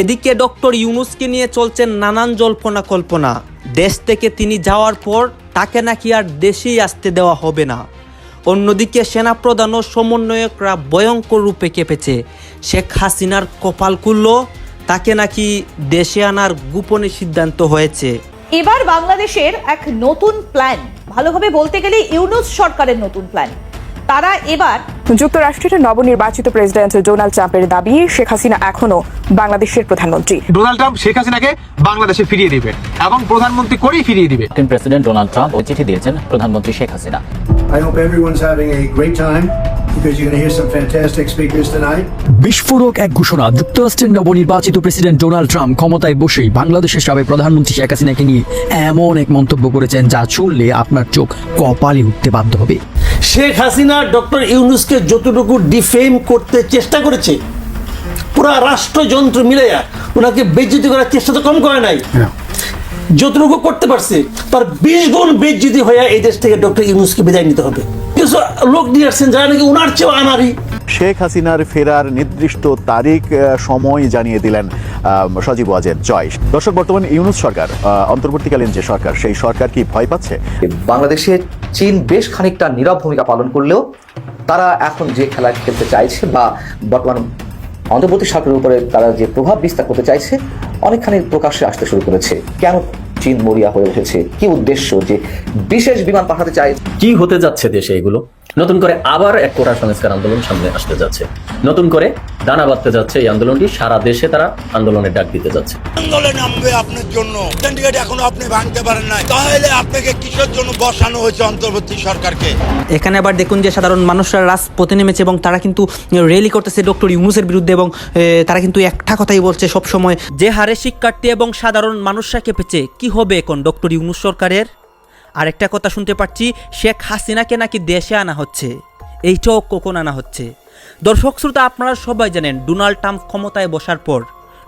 এদিকে ডক্টর ইউনুসকে নিয়ে চলছেন নানান জল্পনা কল্পনা। দেশ থেকে তিনি যাওয়ার পর তাকে নাকি আর দেশেই আসতে দেওয়া হবে না। অন্যদিকে সেনাপ্রধান ও সমন্বয়করা ভয়ঙ্কর রূপে কেঁপেছে। শেখ হাসিনার কপাল খুলল, তাকে নাকি দেশে আনার গোপনে সিদ্ধান্ত হয়েছে। এবার বাংলাদেশের এক নতুন প্ল্যান ভালোভাবে বলতে গেলে ইউনুস সরকারের নতুন প্ল্যান তারা এবার যুক্তরাষ্ট্রের নবনির্বাচিত প্রেসিডেন্ট ডোনাল্ড ট্রাম্পের দাবি শেখ হাসিনা এখনও বাংলাদেশের প্রধানমন্ত্রী। ডোনাল্ড ট্রাম্প শেখ হাসিনাকে বাংলাদেশে ফিরিয়ে দিবে এবং প্রধানমন্ত্রী করেই ফিরিয়ে দিবে। প্রেসিডেন্ট ডোনাল্ড ট্রাম্প ও চিঠি দিয়েছেন প্রধানমন্ত্রী Sheikh Hasina. I hope everyone's having a great time because you're going to hear some fantastic speakers tonight. বিস্ফোরক এক ঘোষণা যুক্তরাষ্ট্রের নবনির্বাচিত প্রেসিডেন্ট ডোনাল্ড ট্রাম্প ক্ষমতায় বসেই বাংলাদেশের সাবেক প্রধানমন্ত্রী শেখ হাসিনাকে নিয়ে এমন এক মন্তব্য করেছেন যা শুনলে আপনার চোখ কপালে উঠতে বাধ্য হবে। শেখ হাসিনা ডক্টর ইউনুসকে যতটুকু ডিফেম করতে চেষ্টা করেছে পুরা রাষ্ট্রযন্ত্র মিলাইয়া ওনাকে বেজ্জিতি করার চেষ্টা তো কম করে নাই। যতটুকু করতে পারছে তার বিশ গুণ বেজ্জিতি হয়ে এই দেশ থেকে ডক্টর ইউনুসকে বিদায় নিতে হবে। কিছু লোক নিয়ে আসছেন যারা নাকি ওনার চেয়েও আনারি শেখ হাসিনার ফেরার নির্দিষ্ট তারিখ সময় জানিয়ে দিলেন আহ, সজীব ওয়াজেদ জয়। দর্শক বর্তমান ইউনুস সরকার আহ, অন্তর্বর্তীকালীন যে সরকার সেই সরকার কি ভয় পাচ্ছে? বাংলাদেশে চীন বেশ খানিকটা নীরব ভূমিকা পালন করলেও তারা এখন যে খেলা খেলতে চাইছে বা বর্তমান অন্তর্বর্তী সরকারের উপরে তারা যে প্রভাব বিস্তার করতে চাইছে অনেকখানি প্রকাশ্যে আসতে শুরু করেছে। কেন চীন মরিয়া হয়ে উঠেছে? কি উদ্দেশ্য যে বিশেষ বিমান পাঠাতে চাই? কি হতে যাচ্ছে দেশে এগুলো? নতুন করে আবার এক কোটা সংস্কার আন্দোলন সামনে আসতে যাচ্ছে। নতুন করে দানা বাঁধতে যাচ্ছে এই আন্দোলনটি সারা দেশে তারা আন্দোলনের ডাক দিতে যাচ্ছে। আন্দোলনে নামবে আপনার জন্য। এখনও আপনি ভাঙতে পারেন নাই। তাহলে আপনাকে কিসের জন্য বসানো হয়েছে অন্তর্বর্তী সরকারকে? এখানে আবার দেখুন যে সাধারণ মানুষরা রাজপথে নেমেছে এবং তারা কিন্তু র্যালি করতেছে ডক্টর ইউনুসের বিরুদ্ধে এবং তারা কিন্তু একটা কথাই বলছে সব সময় যে হারে শিক্ষার্থী এবং সাধারণ মানুষরা কেঁপেছে কি হবে এখন ডক্টর ইউনুস সরকারের? আরেকটা কথা শুনতে পাচ্ছি, শেখ হাসিনাকে নাকি দেশে আনা হচ্ছে। এইটাও কখন আনা হচ্ছে? দর্শক শ্রোতা, আপনারা সবাই জানেন ডোনাল্ড ট্রাম্প ক্ষমতায় বসার পর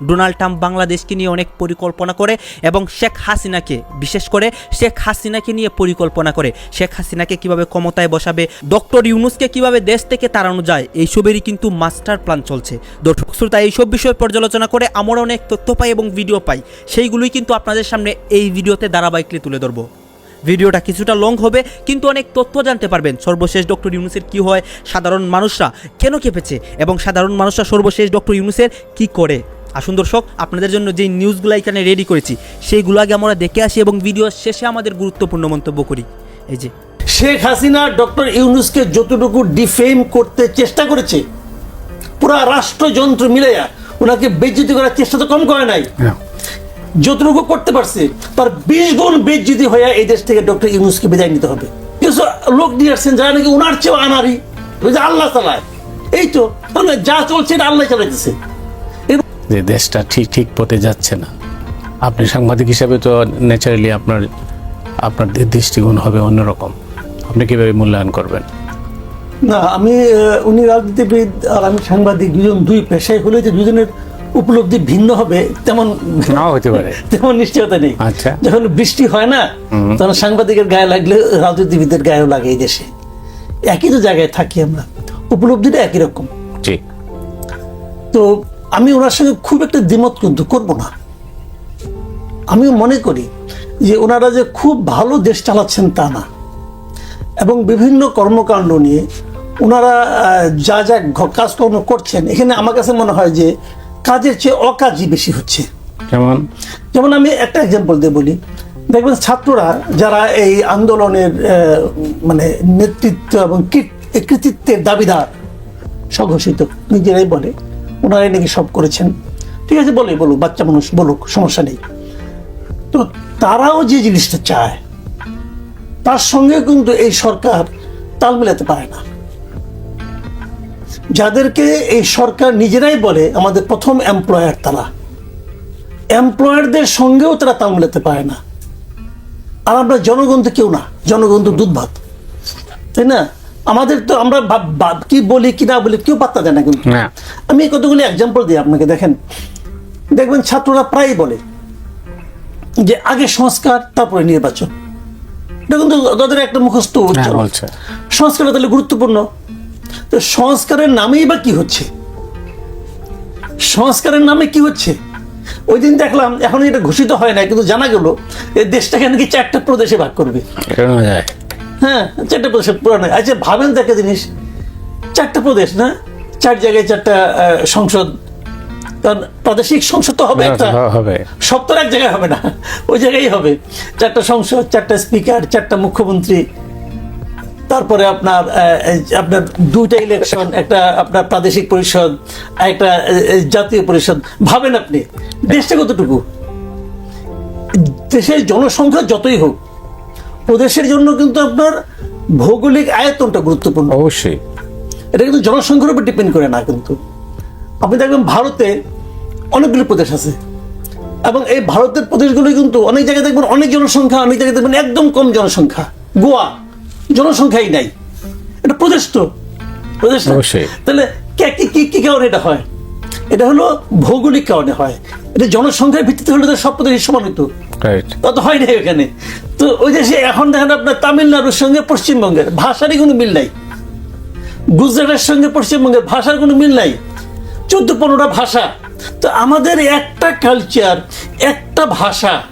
ডোনাল্ড ট্রাম্প বাংলাদেশকে নিয়ে অনেক পরিকল্পনা করে এবং শেখ হাসিনাকে, বিশেষ করে শেখ হাসিনাকে নিয়ে পরিকল্পনা করে। শেখ হাসিনাকে কীভাবে ক্ষমতায় বসাবে, ডক্টর ইউনুসকে কীভাবে দেশ থেকে তাড়ানো যায়, এইসবেরই কিন্তু মাস্টার প্ল্যান চলছে। দর্শক শ্রোতা, এইসব বিষয় পর্যালোচনা করে আমরা অনেক তথ্য পাই এবং ভিডিও পাই। সেইগুলোই কিন্তু আপনাদের সামনে এই ভিডিওতে ধারাবাহিকলি তুলে ধরবো। ভিডিওটা কিছুটা লং হবে কিন্তু অনেক তথ্য জানতে পারবেন। সর্বশেষ ডক্টর ইউনুসের কি হয় সাধারণ মানুষরা কেন কেঁপেছে এবং সাধারণ মানুষরা সর্বশেষ ডক্টর ইউনুসের কি করে? আসুন দর্শক আপনাদের জন্য যেই নিউজগুলো এখানে রেডি করেছি সেইগুলো আগে আমরা দেখে আসি এবং ভিডিও শেষে আমাদের গুরুত্বপূর্ণ মন্তব্য করি। এই যে। শেখ হাসিনা ডক্টর ইউনুসকে যতটুকু ডিফেম করতে চেষ্টা করেছে পুরা রাষ্ট্রযন্ত্র মিলাইয়া ওনাকে বেজ্জিতি করার চেষ্টা তো কম করে নাই। যতটুকু করতে পারছে তার বিশ গুণ বেজ্জিতি হয়ে এই দেশ থেকে ডক্টর ইউনুসকে বিদায় নিতে হবে। কিছু লোক নিয়ে আসছেন যারা নাকি ওনার চেয়েও আনারি ওই যে আল্লাহ চালায়। এই তো যা চলছে এটা আল্লাহ চালাইতেছে। যে দেশটা ঠিক ঠিক পথে যাচ্ছে না। আপনি সাংবাদিক হিসাবে তো ন্যাচারালি আপনার আপনার দৃষ্টিকোণ হবে অন্যরকম। আপনি কীভাবে মূল্যায়ন করবেন? না আমি উনি রাজনীতিবিদ আর আমি সাংবাদিক দুজন দুই পেশায় হলে যে দুজনের উপলব্ধি ভিন্ন হবে তেমন নাও হতে পারে। তেমন নিশ্চয়তা নেই। আচ্ছা। যখন বৃষ্টি হয় না তখন সাংবাদিকের গায়ে লাগলে রাজনীতিবিদের গায়েও লাগে এই দেশে। একই তো জায়গায় থাকি আমরা। উপলব্ধিটা একই রকম। জি। তো আমি ওনার সঙ্গে খুব একটা দ্বিমত কিন্তু করব না। আমিও মনে করি যে ওনারা যে খুব ভালো দেশ চালাচ্ছেন তা না। এবং বিভিন্ন কর্মকাণ্ড নিয়ে ওনারা যা যা কাজকর্ম করছেন এখানে আমার কাছে মনে হয় যে কাজের চেয়ে অকাজই বেশি হচ্ছে। যেমন যেমন আমি একটা এক্সাম্পল দিয়ে বলি। দেখবেন ছাত্ররা যারা এই আন্দোলনের মানে নেতৃত্ব এবং কৃতিত্বের দাবিদার স্বঘোষিত নিজেরাই বলে ওনারাই নাকি সব করেছেন। ঠিক আছে বলে বলুক বাচ্চা মানুষ বলুক সমস্যা নেই। তো তারাও যে জিনিসটা চায় তার সঙ্গে কিন্তু এই সরকার তাল মেলাতে পারে না। যাদেরকে এই সরকার নিজেরাই বলে আমাদের প্রথম এমপ্লয়ার তারা। এমপ্লয়ারদের সঙ্গেও তারা তাল মেলাতে পারে না। আর আমরা জনগণ তো কেউ না জনগণ তো দুধ ভাত তাই না? আমাদের তো আমরা কি বলি কি না বলি কেউ পাত্তা দেয় না কিন্তু। আমি কতগুলি এক্সাম্পল দিই আপনাকে দেখেন। দেখবেন ছাত্ররা প্রায়ই বলে যে আগে সংস্কার তারপরে নির্বাচন। এটা কিন্তু তাদের একটা মুখস্থ হ্যাঁ সংস্কারটা তাহলে গুরুত্বপূর্ণ। তো সংস্কারের নামেই বা কি হচ্ছে? সংস্কারের নামে কি হচ্ছে? ওই দিন দেখলাম এখন এটা ঘোষিত হয় না কিন্তু জানা গেল এই দেশটাকে নাকি চারটা প্রদেশে ভাগ করবে। হ্যাঁ চারটা প্রদেশে পুরানো আচ্ছা ভাবেন একটা জিনিস চারটা প্রদেশ না? চার জায়গায় চারটা সংসদ কারণ প্রাদেশিক সংসদ তো হবে একটা। হবে। সব তো এক জায়গায় হবে না ওই জায়গায় হবে। চারটা সংসদ চারটা স্পিকার চারটা মুখ্যমন্ত্রী তারপরে আপনার আপনার দুইটা ইলেকশন একটা আপনার প্রাদেশিক পরিষদ আর একটা জাতীয় পরিষদ। ভাবেন আপনি দেশটা কতটুকু? দেশের জনসংখ্যা যতই হোক প্রদেশের জন্য কিন্তু আপনার ভৌগোলিক আয়তনটা গুরুত্বপূর্ণ। অবশ্যই। এটা কিন্তু জনসংখ্যার উপর ডিপেন্ড করে না কিন্তু। আপনি দেখবেন ভারতে অনেকগুলো প্রদেশ আছে। এবং এই ভারতের প্রদেশগুলো কিন্তু অনেক জায়গায় দেখবেন অনেক জনসংখ্যা অনেক জায়গায় দেখবেন একদম কম জনসংখ্যা। গোয়া। জনসংখ্যাই নাই। এটা প্রদেশ তো। প্রদেশ। তাহলে কে- কি কারণে এটা হয়? এটা হলো ভৌগোলিক কারণে হয়। এটা জনসংখ্যার ভিত্তিতে হলে তো সব প্রদেশ সমান হতো তত হয় না এখানে। তো ওই দেশে এখন দেখেন আপনার তামিলনাড়ুর সঙ্গে পশ্চিমবঙ্গের ভাষারই কোনো মিল নাই। গুজরাটের সঙ্গে পশ্চিমবঙ্গের ভাষার কোনো মিল নাই। চোদ্দ পনেরোটা ভাষা। তো আমাদের একটা কালচার একটা ভাষা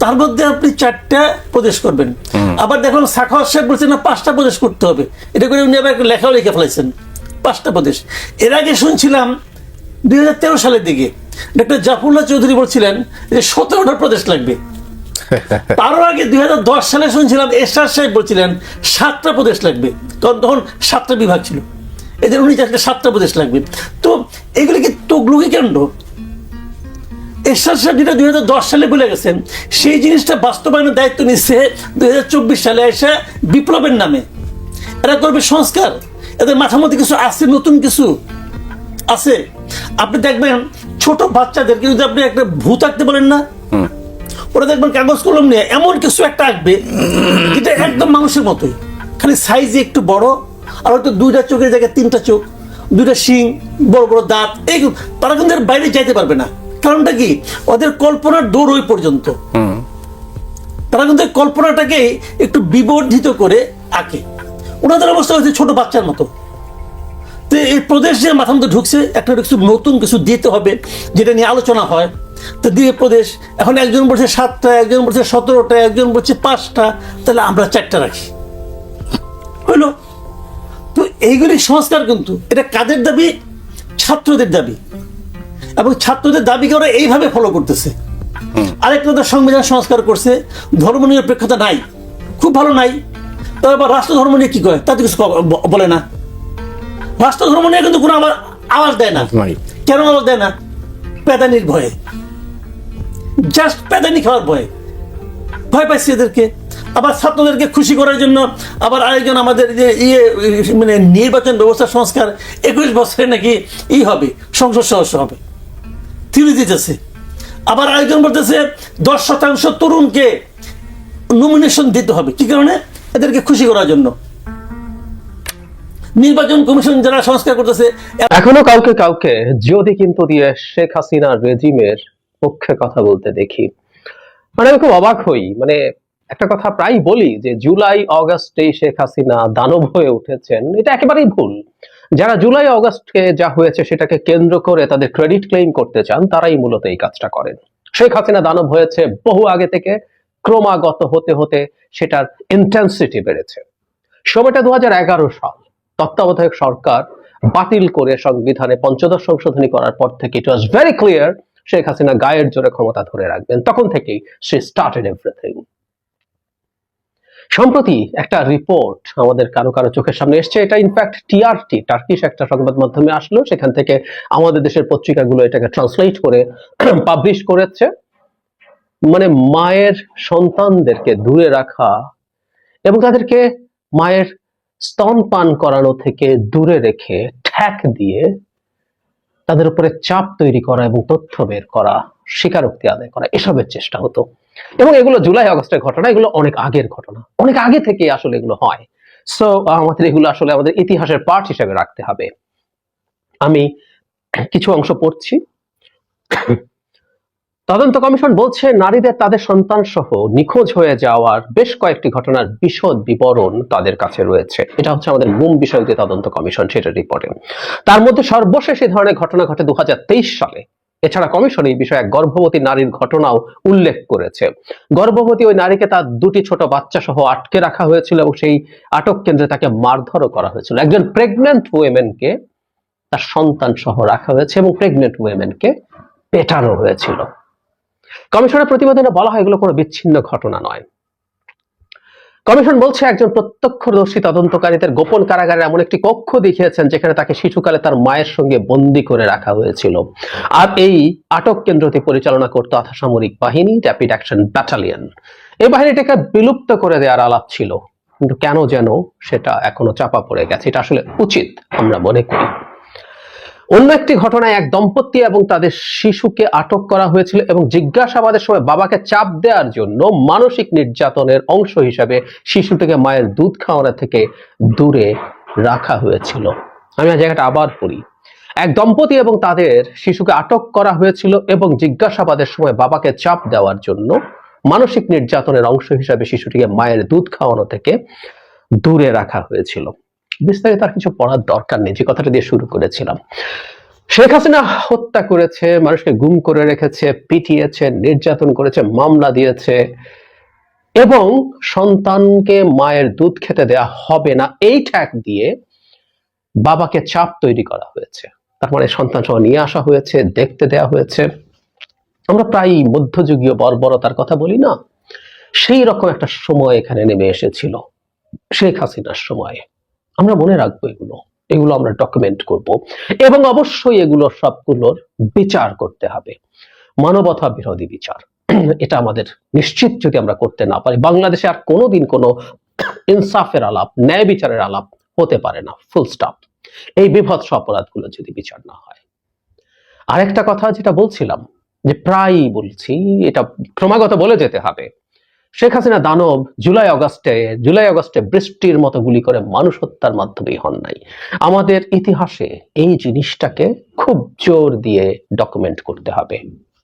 তার মধ্যে আপনি চারটা প্রদেশ করবেন। আবার দেখুন সাখাওয়াত সাহেব বলছেন না পাঁচটা প্রদেশ করতে হবে। এটা করে উনি আবার একটা লেখাও লিখে ফেলাইছেন পাঁচটা প্রদেশ। এর আগে শুনছিলাম দুই হাজার তেরো সালের দিকে ডক্টর জাফরুল্লাহ চৌধুরী বলছিলেন যে সতেরোটা প্রদেশ লাগবে। তারও আগে দুই হাজার দশ সালে শুনছিলাম এরশাদ সাহেব বলছিলেন সাতটা প্রদেশ লাগবে। কারণ তখন সাতটা বিভাগ ছিল। এদের উনি চাইছিলেন সাতটা প্রদেশ লাগবে। তো এগুলি কি তগলুকি কেন্দ্র? এরশাদ সাহেব যেটা দুই হাজার দশ সালে বলে গেছেন সেই জিনিসটা বাস্তবায়নের দায়িত্ব নিচ্ছে দুই হাজার চব্বিশ সালে এসে বিপ্লবের নামে। এরা করবে সংস্কার। এদের মাথার মধ্যে কিছু আছে নতুন কিছু আছে। আপনি দেখবেন ছোট বাচ্চাদেরকে যদি আপনি একটা ভূত আঁকতে বলেন না ওরা দেখবেন কাগজ কলম নিয়ে এমন কিছু একটা আঁকবে যেটা একদম মানুষের মতোই। খালি সাইজে একটু বড় আর হয়তো দুইটা চোখের জায়গায় তিনটা চোখ দুইটা শিং বড় বড় দাঁত এই তারা কিন্তু বাইরে যাইতে পারবে না। কারণটা কি? ওদের কল্পনার দৌড় ওই পর্যন্ত। তারা কিন্তু কল্পনাটাকে একটু বিবর্ধিত করে আঁকে। ওনাদের অবস্থা হচ্ছে ছোট বাচ্চার মতো। তো এই প্রদেশ যে মাথার মধ্যে ঢুকছে একটা কিছু নতুন কিছু দিতে হবে যেটা নিয়ে আলোচনা হয়। তো দিয়ে প্রদেশ এখন একজন বলছে সাতটা একজন বলছে সতেরোটা একজন বলছে পাঁচটা তাহলে আমরা চারটা রাখি। হইল তো এইগুলি সংস্কার কিন্তু এটা কাদের দাবি? ছাত্রদের দাবি। এবং ছাত্রদের দাবিকে ওরা এইভাবে ফলো করতেছে। আরেকটা ওদের সংবিধান সংস্কার করছে ধর্ম নিরপেক্ষতা নাই খুব ভালো নাই। তবে আবার রাষ্ট্র ধর্ম নিয়ে কি করে? তাতে কিছু বলে না। রাষ্ট্র ধর্ম নিয়ে কিন্তু কোনো আমার আওয়াজ দেয় না। কেন আওয়াজ দেয় না? পেদানির ভয়ে। জাস্ট পেদানি খাওয়ার ভয়ে। ভয় পাইছি এদেরকে। আবার ছাত্রদেরকে খুশি করার জন্য আবার আরেকজন আমাদের যে ইয়ে মানে নির্বাচন ব্যবস্থা সংস্কার একুশ বছরে নাকি ই হবে সংসদ সদস্য হবে। থিরি দিতেছে আবার আরেকজন বলতেছে, দশ শতাংশ তরুণকে নমিনেশন দিতে হবে। কি কারণে? এদেরকে খুশি করার জন্য। নির্বাচন কমিশন যারা সংস্কার করতেছে এখনও কাউকে কাউকে যদি কিন্তু দিয়ে শেখ হাসিনা রেজিমের পক্ষে কথা বলতে দেখি মানে আমি খুব অবাক হই। মানে একটা কথা প্রায় বলি যে, জুলাই অগাস্টে শেখ হাসিনা দানব হয়ে উঠেছেন, এটা একেবারেই ভুল। যারা জুলাই অগাস্টে যা হয়েছে সেটাকে কেন্দ্র করে তাদের ক্রেডিট ক্লেম করতে চান, তারাই মূলত এই কাজটা করেন। শেখ হাসিনা দানব হয়েছে বহু আগে থেকে, ক্রমাগত হতে হতে সেটার ইন্টেন্সিটি বেড়েছে। সময়টা দু হাজার এগারো সাল। তত্ত্বাবধায়ক সরকার বাতিল করে সংবিধানে পঞ্চদশ সংশোধনী করার পর থেকে it was very clear Sheikh Hasina গায়ের জোরে ক্ষমতা ধরে রাখবেন। তখন থেকেই সে স্টার্টেড এভরিথিং সম্প্রতি একটা রিপোর্ট আমাদের কারও কারও চোখের সামনে এসছে। এটা ইনফ্যাক্ট টিআরটি টার্কিশ একটা সংবাদ মাধ্যমে আসলো। সেখান থেকে আমাদের দেশের পত্রিকাগুলো এটাকে ট্রান্সলেট করে পাবলিশ করেছে। মানে মায়ের সন্তানদেরকে দূরে রাখা এবং তাদেরকে মায়ের স্তন পান করানো থেকে দূরে রেখে ঠ্যাক দিয়ে তাদের উপরে চাপ তৈরি করা এবং তথ্য বের করা, স্বীকারোক্তি আদায় করা, এসবের চেষ্টা হতো। এবং এগুলো জুলাই আগস্টের ঘটনা, এগুলো অনেক আগের ঘটনা। অনেক আগে থেকে আসলে এগুলো হয়। সো আমাদের এগুলো আসলে আমাদের ইতিহাসের পার্ট হিসেবে রাখতে হবে। আমি কিছু অংশ পড়ছি। তদন্ত কমিশন বলছে, নারীদের তাদের সন্তান সহ নিখোঁজ হয়ে যাওয়ার বেশ কয়েকটি ঘটনার বিশদ বিবরণ তাদের কাছে রয়েছে। এটা হচ্ছে আমাদের গুম বিষয়ক যে তদন্ত কমিশন, সেটার রিপোর্টে তার মধ্যে সর্বশেষ এই ধরনের ঘটনা ঘটে দু হাজার তেইশ সালে। এছাড়া কমিশন এই বিষয়ে এক গর্ভবতী নারীর ঘটনাও উল্লেখ করেছে। গর্ভবতী ওই নারীকে তার দুটি ছোট বাচ্চা সহ আটকে রাখা হয়েছিল এবং সেই আটক কেন্দ্রে তাকে মারধরও করা হয়েছিল। একজন প্রেগনেন্ট ওয়েমেনকে তার সন্তান সহ রাখা হয়েছে এবং প্রেগনেন্ট ওয়েমেনকে পেটানো হয়েছিল। কমিশনের প্রতিবেদনে বলা হয় এগুলো কোনো বিচ্ছিন্ন ঘটনা নয়। কমিশন বলছে একজন প্রত্যক্ষদর্শী তদন্তকারীদের গোপন কারাগারে এমন একটি কক্ষ দেখিয়েছেন যেখানে তাকে শিশুকালে তার মায়ের সঙ্গে বন্দি করে রাখা হয়েছিল। আর এই আটক কেন্দ্রটি পরিচালনা করত আধাসামরিক বাহিনী র্যাপিড অ্যাকশন ব্যাটালিয়ন এই বাহিনীটাকে বিলুপ্ত করে দেওয়ার আলাপ ছিল। কিন্তু কেন যেন সেটা এখনও চাপা পড়ে গেছে, এটা আসলে উচিত আমরা মনে করি। অন্য একটি ঘটনায় এক দম্পতি এবং তাদের শিশুকে আটক করা হয়েছিল এবং জিজ্ঞাসাবাদের সময় বাবাকে চাপ দেওয়ার জন্য মানসিক নির্যাতনের অংশ হিসাবে শিশুটিকে মায়ের দুধ খাওয়ানো থেকে দূরে রাখা হয়েছিল। আমি জায়গাটা আবার পড়ি। এক দম্পতি এবং তাদের শিশুকে আটক করা হয়েছিল এবং জিজ্ঞাসাবাদের সময় বাবাকে চাপ দেওয়ার জন্য মানসিক নির্যাতনের অংশ হিসাবে শিশুটিকে মায়ের দুধ খাওয়ানো থেকে দূরে রাখা হয়েছিল। বিস্তারিত আর কিছু পড়ার দরকার নেই, যে কথাটা দিয়ে শুরু করেছিলাম। শেখ হাসিনা হত্যা করেছে, মানুষকে গুম করে রেখেছে, পিটিয়েছে, নির্যাতন করেছে, মামলা দিয়েছে এবং সন্তানকে মায়ের দুধ খেতে দেয়া হবে না, এই ট্যাগ দিয়ে বাবাকে চাপ তৈরি করা হয়েছে। তার মানে সন্তান সহ নিয়ে আসা হয়েছে, দেখতে দেয়া হয়েছে। আমরা প্রায়ই মধ্যযুগীয় বর্বরতার কথা বলি না, সেই রকম একটা সময় এখানে নেমে এসেছিল, শেখ হাসিনার সময়ে। আমরা মনে রাখব এগুলো এগুলো আমরা ডকুমেন্ট করব। এবং অবশ্যই এগুলো সবগুলোর বিচার করতে হবে। মানবতা বিরোধী বিচার। এটা আমাদের নিশ্চিত যদি আমরা করতে না পারি, বাংলাদেশে আর কোনোদিন কোনো ইনসাফের আলাপ, ন্যায় বিচারের আলাপ হতে পারে না ফুল স্টপ এই বিভৎস অপরাধগুলো যদি বিচার না হয়। আরেকটা কথা যেটা বলছিলাম, যে প্রায়ই বলছি, এটা ক্রমাগত বলে যেতে হবে। শেখ হাসিনা দানব জুলাই অগস্টে জুলাই অগস্টে বৃষ্টির মতো গুলি করে মানুষ হত্যার মাধ্যমেই হন নাই। আমাদের ইতিহাসে এই জিনিসটাকে খুব জোর দিয়ে ডকুমেন্ট করতে হবে।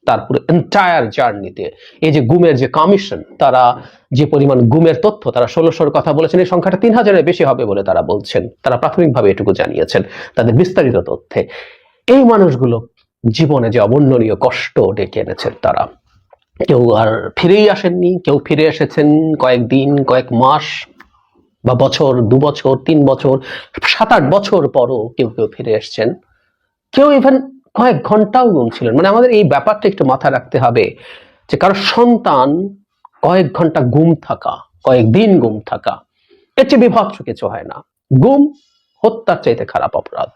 তারপরে এন্টায়ার জার্নিতে এই যে গুমের যে কমিশন তারা যে পরিমাণ গুমের তথ্য, তারা ষোলোশোর কথা বলেছেন, এই সংখ্যাটা তিন হাজারের বেশি হবে বলে তারা বলছেন। তারা প্রাথমিকভাবে এটুকু জানিয়েছেন তাদের বিস্তারিত তথ্যে। এই মানুষগুলো জীবনে যে অবর্ণনীয় কষ্ট ডেকে এনেছেন তারা। কেউ আর ফিরেই আসেননি, কেউ ফিরে এসেছেন কয়েকদিন কয়েক মাস বা বছর, দু বছর, তিন বছর, সাত আট বছর পরও কেউ কেউ ফিরে এসেছেন। কেউ ইভেন কয়েক ঘন্টাও গুম ছিলেন মানে আমাদের এই ব্যাপারটা একটু মাথায় রাখতে হবে যে কারও সন্তান কয়েক ঘণ্টা গুম থাকা কয়েকদিন গুম থাকা, এর চেয়ে বিভৎস কিছু হয় না। গুম হত্যার চাইতে খারাপ অপরাধ।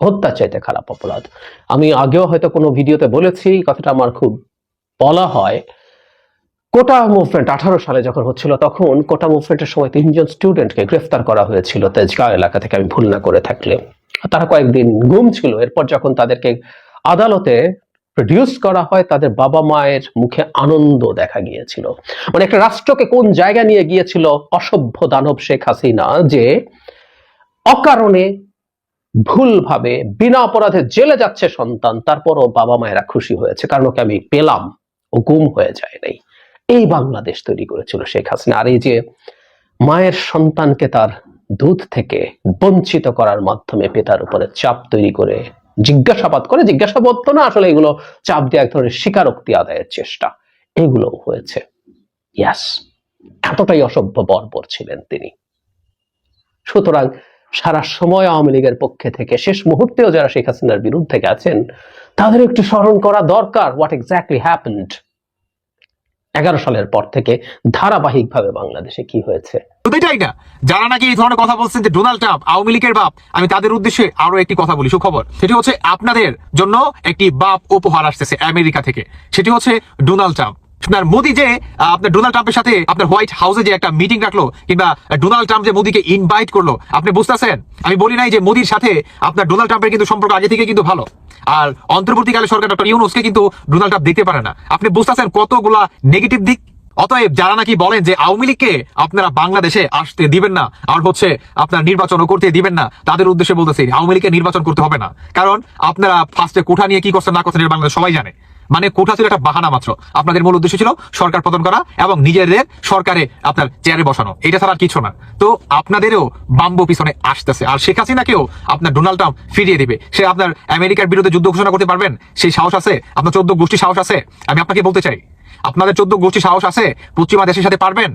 হত্যার চাইতে খারাপ অপরাধ। আমি আগেও হয়তো কোনো ভিডিওতে বলেছি, কথাটা আমার খুব বলা হয়, কোটা মুভমেন্ট আঠারো সালে যখন হচ্ছিল তখন কোটা মুভমেন্টের সময় তিনজন স্টুডেন্টকে গ্রেফতার করা হয়েছিল তেজগাঁও এলাকা থেকে, আমি ভুল না করে থাকলে। তারা কয়েকদিন গুম ছিল। এরপর যখন তাদেরকে আদালতে প্রডিউস করা হয়, তাদের বাবা মায়ের মুখে আনন্দ দেখা গিয়েছিল। মানে একটা রাষ্ট্রকে কোন জায়গা নিয়ে গিয়েছিল অসভ্য দানব শেখ হাসিনা যে অকারণে ভুলভাবে, বিনা অপরাধে জেলে যাচ্ছে সন্তান, তারপরও বাবা মায়েরা খুশি হয়েছে। কারণ ওকে আমি পেলাম। গুম হয়ে যায় নাই। এই বাংলাদেশ তৈরি করেছিল শেখ হাসিনা। আর এই যে মায়ের সন্তানকে তার দুধ থেকে বঞ্চিত করার মাধ্যমে পিতার উপরে চাপ তৈরি করে জিজ্ঞাসাবাদ করে, জিজ্ঞাসাবাদ তো না, আসলে এগুলো চাপ দিয়ে এক ধরনের স্বীকারোক্তি আদায়ের চেষ্টা। এগুলো হয়েছে। ইয়াস, এতটাই অসভ্য বর্বর ছিলেন তিনি। সুতরাং সারা সময় আওয়ামী লীগের পক্ষে থেকে শেষ মুহূর্তেও যারা শেখ হাসিনার বিরুদ্ধে গেছেন, তাদের একটু স্মরণ করা দরকার হোয়াট এক্স্যাক্টলি হ্যাপেন্ড এগারো সালের পর থেকে ধারাবাহিকভাবে বাংলাদেশে কি হয়েছে? এটাই না। যারা নাকি এই ধরনের কথা বলছেন যে ডোনাল্ড ট্রাম্প আওয়ামী লীগের বাপ, আমি তাদের উদ্দেশ্যে আরও একটি কথা বলি, সুখবর। সেটি হচ্ছে আপনাদের জন্য একটি বাপ উপহার আসতেছে আমেরিকা থেকে। সেটি হচ্ছে ডোনাল্ড ট্রাম্প। আপনার মোদি যে আপনার ডোনাল্ড ট্রাম্পের সাথে আপনার হোয়াইট হাউসে যে একটা মিটিং রাখল, কিংবা ডোনাল্ড ট্রাম্প যে মোদিকে ইনভাইট করল, আপনি বুঝতেছেন? আমি বলি নাই যে মোদির সাথে আপনার ডোনাল্ড ট্রাম্পের কিন্তু সম্পর্ক আগে থেকে কিন্তু ভালো। আর অন্তর্বর্তীকালে সরকার ডক্টর ইউনুসকে কিন্তু ডোনাল্ড ট্রাম্প দেখতে পারে না। আপনি বুঝতেছেন কতগুলা নেগেটিভ দিক? অতএব যারা নাকি বলেন যে আওয়ামী লীগকে আপনারা বাংলাদেশে আসতে দিবেন না, আর হচ্ছে আপনার নির্বাচনও করতে দিবেন না, তাদের উদ্দেশ্যে বলতেছি, আওয়ামী লীগকে নির্বাচন করতে হবে না। কারণ আপনারা ফার্স্টে কোঠা নিয়ে কি করছেন না করছেন বাংলাদেশ সবাই জানে। মানে কোটা ছিল একটা বাহানা মাত্র। আপনাদের মূল উদ্দেশ্য ছিল সরকার পতন করা এবং নিজেদের সরকারে আপনার চেয়ারে বসানো। এটা ছাড়া আর কিছু না। তো আপনাদেরও বাম্বু পিছনে আসতেছে। আর শেখ হাসিনাকেও আপনার ডোনাল্ড ট্রাম্প ফিরিয়ে দিবে। সে আপনার আমেরিকার বিরুদ্ধে যুদ্ধ ঘোষণা করতে পারবেন? সেই সাহস আছে? আপনার চোদ্দ গোষ্ঠী সাহস আছে? আমি আপনাকে বলতে চাই, আপনাদের চোদ্দ গোষ্ঠী সাহস আছে? পশ্চিমা দেশের সাথে পারবেন?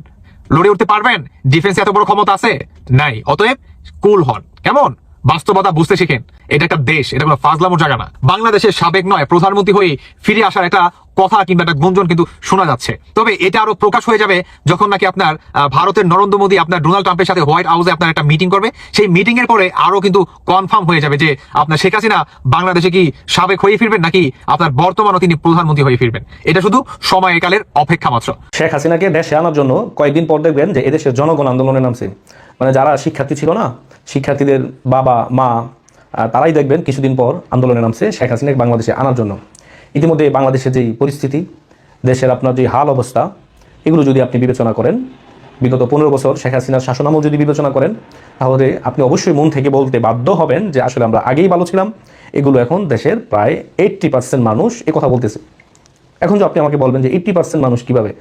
লড়ে উঠতে পারবেন? ডিফেন্সে এত বড় ক্ষমতা আছে? নাই। অতএব কুল হন। কেমন? বাস্তবতা বুঝতে শিখেন। এটা একটা দেশ, এটা কোনো ফাজলামোর জায়গা না। বাংলাদেশের সাবেক নয়, প্রধানমন্ত্রী হয়ে ফিরে আসার একটা কথা কিংবা একটা গুঞ্জন কিন্তু শোনা যাচ্ছে। তবে এটা আরও প্রকাশ হয়ে যাবে যখন নাকি আপনার ভারতের নরেন্দ্র মোদী আপনার ডোনাল্ড ট্রাম্পের সাথে হোয়াইট হাউসে আপনার একটা মিটিং করবে। সেই মিটিং এর পরে আরও কিন্তু কনফার্ম হয়ে যাবে যে আপনার শেখ হাসিনা বাংলাদেশে কি সাবেক হয়ে ফিরবেন নাকি আপনার বর্তমানও তিনি প্রধানমন্ত্রী হয়ে ফিরবেন। এটা শুধু সময়কালের অপেক্ষা মাত্র। শেখ হাসিনাকে দেশে আনার জন্য কয়েকদিন পর দেখবেন যে এদেশের জনগণ আন্দোলনে নামছে। মানে যারা শিক্ষার্থী ছিল না শিক্ষার্থীদের বাবা, মা তারাই দেখবেন কিছুদিন পর আন্দোলনে নামছে শেখ হাসিনাকে বাংলাদেশে আনার জন্য। ইতিমধ্যে বাংলাদেশের যেই পরিস্থিতি, দেশের আপনার যে হাল অবস্থা, এগুলো যদি আপনি বিবেচনা করেন, বিগত পনেরো বছর শেখ হাসিনার শাসনামল যদি বিবেচনা করেন, তাহলে আপনি অবশ্যই মন থেকে বলতে বাধ্য হবেন যে আসলে আমরা আগেই ভালো ছিলাম। এগুলো এখন দেশের প্রায় এইট্টি পার্সেন্ট মানুষ এ কথা বলতেছে। এখন যে আপনি আমাকে বলবেন যে এইট্টি পার্সেন্ট মানুষ কীভাবে?